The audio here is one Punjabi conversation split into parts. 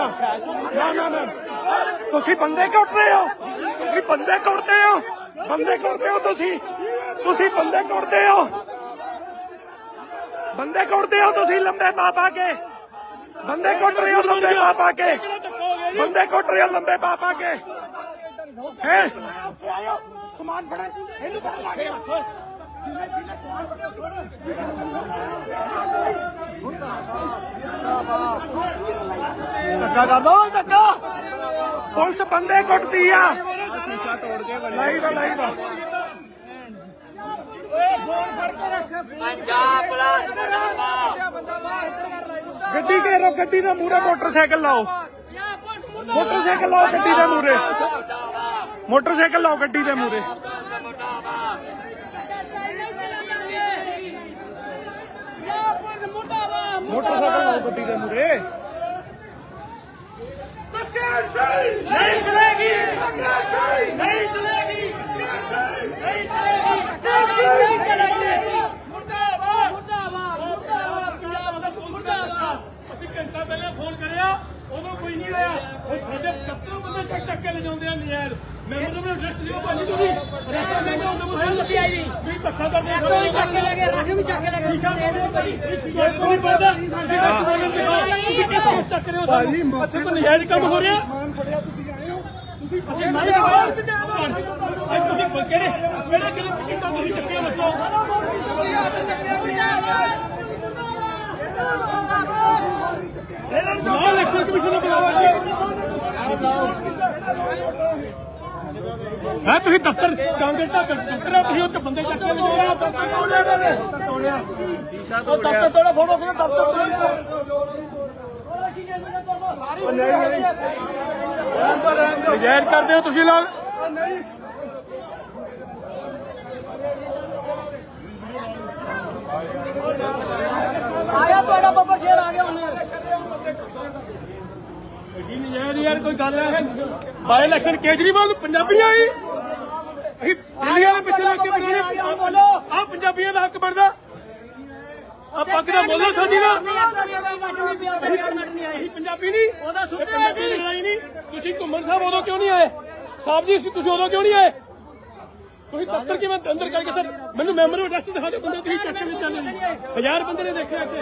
ਨਾ। ਨਾ ਨਾ ਨਾ। ਨਾ ਨਾ ਤੁਸੀਂ ਬੰਦੇ ਕੁੱਟਦੇ ਹੋ। ਤੁਸੀਂ ਬੰਦੇ ਕੁੱਟਦੇ ਹੋ। ਬੰਦੇ ਕੁੱਟਦੇ ਹੋ ਤੁਸੀਂ। ਤੁਸੀਂ ਬੰਦੇ ਕੁੱਟਦੇ ਹੋ। ਬੰਦੇ ਕੁੱਟਦੇ ਹੋ ਤੁਸੀਂ ਲੰਬੇ ਪਾ ਕੇ। ਬੰਦੇ ਕੁੱਟ ਰਹੇ ਹੋ ਲੰਬੇ ਪਾ ਕੇ। ਬੰਦੇ ਕੁੱਟ ਰਹੇ ਹੋ ਲੰਬੇ ਪਾ ਕੇ। ਹੈ? ਸਮਾਨ ਫੜਾ। ਇਹਨੂੰ ਪਤਾ ਲੱਗ ਗਿਆ ਧੱਕਾ ਕਰਦਾ ਓਏ ਧੱਕਾ ਪੁਲਿਸ ਬੰਦੇ ਕੁੱਟਦੀ ਆ। ਸ਼ੀਸ਼ਾ ਤੋੜ ਕੇ ਲਾਈਵ ਆ, ਲਾਈਵ ਆ। ਪੰਜਾਬ ਪੁਲਿਸ ਮੁਰਦਾਬਾਦ ਗੱਡੀ ਘੇਰੋ ਗੱਡੀ ਦੇ ਮੂਹਰੇ ਮੋਟਰਸਾਈਕਲ ਲਾਓ। ਮੋਟਰਸਾਈਕਲ ਲਾਓ ਗੱਡੀ ਦੇ ਮੂਹਰੇ। ਮੋਟਰਸਾਈਕਲ ਲਾਓ ਗੱਡੀ ਦੇ ਮੂਹਰੇ। ਮੋਟਰਸਾਈਕਲ ਲਾਓ ਗੱਡੀ ਦੇ ਮੂਹਰੇ ਨਹੀਂ ਚਲੇਗੀ ਨਹੀਂ ਚਲੇਗੀ ਨਹੀਂ ਚਲੇਗੀ ਨਹੀਂ ਚਲੇਗੀ ਮੁਰਦਾਬਾਦ ਮੁਰਦਾਬਾਦ ਮੁਰਦਾਬਾਦ ਮੁਰਦਾਬਾਦ ਅਸੀਂ ਘੰਟਾ ਪਹਿਲਾਂ ਫੋਨ ਕਰਿਆ ਉਦੋਂ ਕੋਈ ਨਹੀਂ ਆਇਆ ਉਹ ਸਾਡੇ ਦਫ਼ਤਰੋਂ ਬੰਦੇ ਚੱਕ ਚੱਕ ਕੇ ਲੈ ਜਾਂਦੇ ਆ ਨਜ਼ਾਇਰ ਮੈਂ ਉਹਨਾਂ ਨੂੰ ਰੈਸਟ ਲਿਓ ਭਾਜੀ ਤੁਸੀਂ। ਰੈਸਟ ਲੈ ਕੇ ਉਹਨਾਂ ਨੂੰ ਸਾਨੂੰ ਲੱਗੀ ਆਈ। ਨਹੀਂ ਵੀ ਧੱਕਾ ਕਰਦੇ ਆ ਕੋਈ ਚੱਕ ਕੇ ਲੈ ਗਏ ਰਾਸ਼ਨ ਵੀ ਚੱਕ ਕੇ ਲੈ ਗਏ। ਸ਼ੀਸ਼ਾ ਮੇਰੇ ਭਾਈ ਇਹ ਕੋਈ ਪਤਾ ਤੁਸੀਂ ਰੈਸਟ ਬੋਲਣ ਦੇ ਤੁਸੀਂ ਕਿਸ ਨੂੰ ਚੱਕ ਰਹੇ ਹੋ ਭਾਜੀ ਇੱਥੇ ਤਾਂ ਨਜ਼ਾਇਰ ਕੰਮ ਹੋ ਰਿਹਾ ਸਮਾਨ ਫੜਿਆ ਤੁਸੀਂ ਆਏ ਹੋ। ਤੁਸੀਂ ਅਸੀਂ ਨਹੀਂ ਬਾਹਰ ਅੱਜ ਤੁਸੀਂ ਕਿਹੜੇ ਕਿਹੜੇ ਕਿਹੜੇ ਚਿਕਨ ਤੁਸੀਂ ਚੱਕੇ ਦੱਸੋ। ਨਾਲ ਇਲੈਕਸ਼ਨ ਕਮਿਸ਼ਨ ਨੂੰ ਬੁਲਾਓ ਹਾਂ ਤੁਸੀਂ ਦਫ਼ਤਰ ਕਾਂਗਰਸ ਦਾ ਦਫ਼ਤਰ ਹੈ ਤੁਸੀਂ ਉੱਥੇ ਬੰਦੇ ਚੱਕ ਕੇ ਲਿਜਾ ਰਹੇ ਹੋ ਸ਼ੀਸ਼ਾ ਤੋੜਿਆ ਤੋੜਾ ਫੋਟੋ ਕਿਹਨੇ ਦਫ਼ਤਰ ਨਜਾਇਜ਼ ਕਰਦੇ ਹੋ ਤੁਸੀਂ ਲੋਕ। ਆਇਆ ਤੁਹਾਡਾ ਬੱਬਰ ਸ਼ੇਰ ਆ ਗਿਆ ਉਹਨੇ ਜੀ ਨਜਾਇਜ਼ ਯਾਰ ਕੋਈ ਗੱਲ ਹੈ ਬਾਈ ਇਲੈਕਸ਼ਨ ਕੇਜਰੀਵਾਲ ਪੰਜਾਬੀਆਂ ਆਈ ਅਸੀਂ ਦਿੱਲੀਆਂ ਦੇ ਪਿੱਛੇ ਲੱਗ ਕੇ ਬਣਾਉਣੇ ਬੋਲੋ। ਆ ਪੰਜਾਬੀਆਂ ਦਾ ਹੱਕ ਬਣਦਾ। ਆ ਪੱਗ ਦਾ ਬੋਲੋ ਸਾਡੀ ਦਾ। ਅਸੀਂ ਪੰਜਾਬੀ ਨਹੀਂ। ਉਹਦਾ ਸੁੱਤੇ ਇਹ ਪੰਜਾਬੀ ਸੀ। ਲੜਾਈ ਨਹੀਂ। ਤੁਸੀਂ ਘੁੰਮਣ ਸਾਹਿਬ ਉਦੋਂ ਕਿਉਂ ਨਹੀਂ ਆਏ? ਸਾਹਿਬ ਜੀ ਤੁਸੀਂ ਉਦੋਂ ਕਿਉਂ ਨਹੀਂ ਆਏ? ਤੁਸੀਂ ਦਫ਼ਤਰ ਕਿਵੇਂ ਅੰਦਰ ਕਰਕੇ ਸਰ? ਮੈਨੂੰ ਮੈਂਬਰ ਅਡਰੈਸ ਦਿਖਾ ਦਿਓ ਬੰਦੇ ਤੁਸੀਂ ਚੱਕ ਕੇ ਚੱਲੇ ਹਜ਼ਾਰ ਬੰਦੇ ਨੇ ਦੇਖਿਆ ਇੱਥੇ।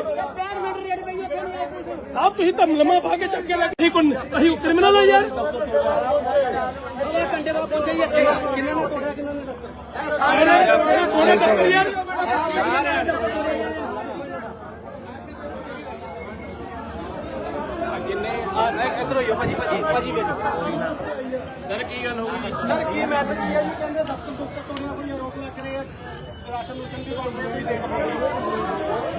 ਸਾਹਿਬ ਤੁਸੀਂ ਤਾਂ ਲੰਮਾ ਪਾ ਕੇ ਚੱਕ ਕੇ ਲੈ ਅਸੀਂ ਕੋਈ ਅਸੀਂ ਕ੍ਰਿਮੀਨਲ ਆ ਯਾਰ। ਘੰਟੇ ਬਾਅਦ ਪਹੁੰਚੇ ਇੱਥੇ ਕਿੰਨਾਂ ਨੇ ਤੋੜਿਆ? ਕਿੰਨਾਂ ਨੇ ਇਹ ਕੋਣੇ ਚੱਕ ਯਾਰ। ਇਧਰ ਹੋਈਓ ਭਾਜੀ ਭਾਜੀ ਭਾਜੀ ਵੇਖੋ ਸਰ ਕੀ ਗੱਲ ਹੋ ਗਈ ਸਰ ਕੀ ਮੈਟਰ ਕੀ ਹੈ ਜੀ ਕਹਿੰਦੇ ਦਫ਼ਤਰ ਦੁੱਤਰ ਤੋੜਿਆ ਕੋਈ ਆਰੋਪ ਲੱਗ ਰਹੇ ਆ। ਰਾਸ਼ਨ ਰੂਸ਼ਨ ਵੀ ਵੰਡ ਰਹੇ ਵੀ ਦੇਖ ਪਾਉਂਦੇ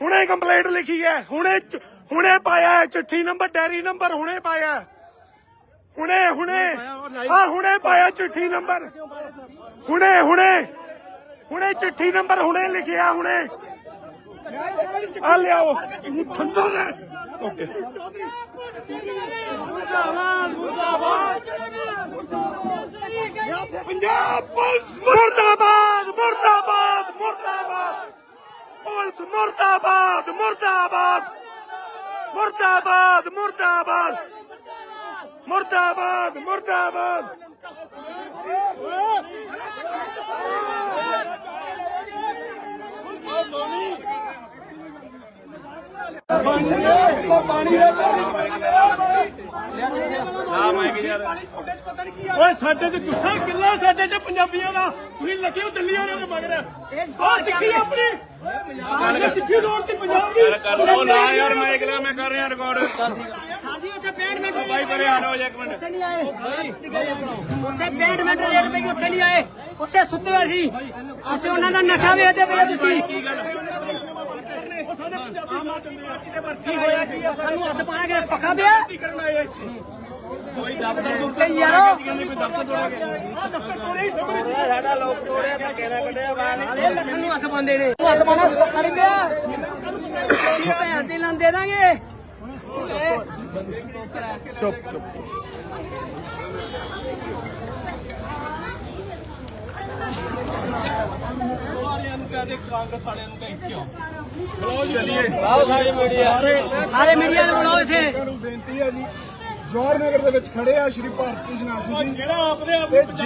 ਹੁਣੇ ਕੰਪਲੇਂਟ ਲਿਖੀ ਹੈ ਹੁਣੇ ਚ- ਹੁਣੇ ਪਾਇਆ ਹੈ ਚਿੱਠੀ ਨੰਬਰ ਡੈਰੀ ਨੰਬਰ ਹੁਣੇ ਪਾਇਆ ਹੈ। ਹੁਣੇ ਹੁਣੇ ਆ ਹੁਣੇ ਪਾਇਆ ਚਿੱਠੀ ਨੰਬਰ ਹੁਣੇ ਹੁਣੇ ਹੁਣੇ ਚਿੱਠੀ ਨੰਬਰ ਹੁਣੇ ਲਿਖਿਆ ਹੁਣੇ ਆ ਲਿਆਓ ਠੰਡਾ ਹੈ ਓਕੇ ਪੰਜਾਬ ਪੁਲਿਸ ਮੁਰਦਾਬਾਦ ਮੁਰਦਾਬਾਦ ਮੁਰਦਾਬਾਦ ਪੁਲਿਸ ਮੁਰਦਾਬਾਦ ਮੁਰਦਾਬਾਦ ਮੁਰਦਾਬਾਦ ਮੁਰਦਾਬਾਦ ਮੁਰਦਾਬਾਦ ਮੁਰਦਾਬਾਦ ਪਾਣੀ ਦੇ ਪਾਣੀ ਤੁਹਾਡੇ ਚ ਪਤਾ ਨਹੀਂ ਕੀ ਆ ਓਏ ਸਾਡੇ ਤੇ ਗੁੱਸਾ ਕਿੱਲਾ ਸਾਡੇ ਚ ਪੰਜਾਬੀਆਂ ਦਾ। ਤੁਸੀਂ ਲੱਗੇ ਹੋ ਦਿੱਲੀ ਵਾਲਿਆਂ ਦੇ ਮਗਰ। ਉਹ ਸਿੱਖੀ ਆਪਣੀ। ਗੱਲ ਸਿੱਖੀ ਰੋਡ ਤੇ ਪੰਜਾਬ ਦੀ ਕਰ ਲਓ ਨਾ ਯਾਰ ਮੈਂ ਅਗਲਾ ਮੈਂ ਕਰ ਰਿਹਾ ਰਿਕਾਰਡ ਸਾਡੀ ਉੱਥੇ 65 ਮਿੰਟ ਬਾਈ ਪਰੇ ਹਟੋ ਇੱਕ ਮਿੰਟ। ਉੱਥੇ ਨਹੀਂ ਆਏ। ਉੱਥੇ 65 ਮਿੰਟ ਰੇਟ ਪਈ ਉੱਥੇ ਨਹੀਂ ਆਏ। ਉੱਥੇ ਸੁੱਤੇ ਹੋਏ ਸੀ। ਅਸੀਂ ਉਹਨਾਂ ਦਾ ਨਸ਼ਾ ਵੇਚਦੇ ਪਏ ਤੁਸੀਂ ਕੀ ਗੱਲ? ਉਹ ਸਾਡੇ ਪੰਜਾਬੀ ਮਾਰ ਦਿੰਦੇ ਆ ਕੀ ਹੋਇਆ ਕੀ ਆ? ਸਾਨੂੰ ਹੱਥ ਪਾਣਾ ਕਿ ਪੱਕਾ ਪਿਆ? ਕੀ ਕਰਨ ਆਏ ਆ ਇੱਥੇ ਦਫ਼ਤਰ ਦੁੱਖ ਤੇ ਯਾਰੋ। ਕਹਿੰਦੇ ਕੋਈ ਦਫ਼ਤਰ ਤੋੜਾ ਗਿਆ ਆ ਦਫ਼ਤਰ ਤੋੜੇ ਹੀ ਸਮਝ ਸਾਡਾ ਲੋਕ ਤੋੜਿਆ ਤਾਂ ਕਹਿਣਾ ਕੱਢਿਆ ਬਾਹਰ ਇਹ ਲੱਖਾਂ ਨੂੰ ਹੱਥ ਪਾਉਂਦੇ ਨੇ। ਹੱਥ ਪਾਣਾ ਸੌਖਾ ਨਹੀਂ ਪਿਆ। ਭੈਣ ਦੀ ਲਾਂ ਦੇ ਦਾਂਗੇ। ਵਾਲਿਆਂ ਨੂੰ ਕਹਦੇ ਕਾਂਗਰਸ ਵਾਲਿਆਂ ਨੂੰ ਕਹੇ ਇੱਥੇ ਆਓ। ਸਾਰੇ ਮੀਡੀਆ ਨੂੰ। ਬੁਲਾਓ ਇਸੇ ਨੂੰ ਬੇਨਤੀ ਹੈ ਜੀ। ਜਵਾਹਰ ਨਗਰ ਦੇ ਵਿੱਚ ਖੜੇ ਆ ਸ਼੍ਰੀ ਭਾਰਤੀ ਜਨਾਸੀ ਜੀ ਜਿਹੜਾ ਆਪਦੇ ਆਪ ਨੂੰ